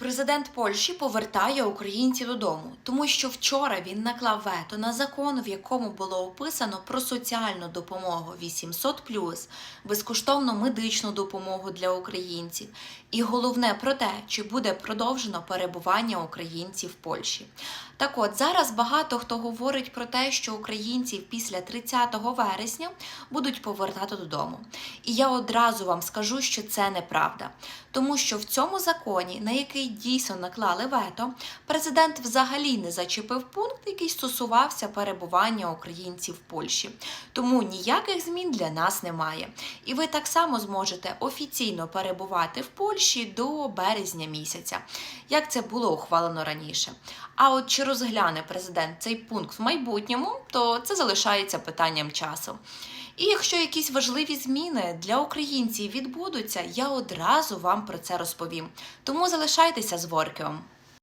Президент Польщі повертає українців додому, тому що вчора він наклав вето на закон, в якому було описано про соціальну допомогу 800+, безкоштовну медичну допомогу для українців, і головне про те, чи буде продовжено перебування українців в Польщі. Так от зараз багато хто говорить про те, що українців після 30 вересня будуть повертати додому. І я одразу вам скажу, що це неправда, тому що в цьому законі, на який дійсно наклали вето, президент взагалі не зачепив пункт, який стосувався перебування українців в Польщі. Тому ніяких змін для нас немає. І ви так само зможете офіційно перебувати в Польщі до березня місяця, як це було ухвалено раніше. А от чи розгляне президент цей пункт в майбутньому, то це залишається питанням часу. І якщо якісь важливі зміни для українців відбудуться, я одразу вам про це розповім. Тому залишайтеся з Воркіом.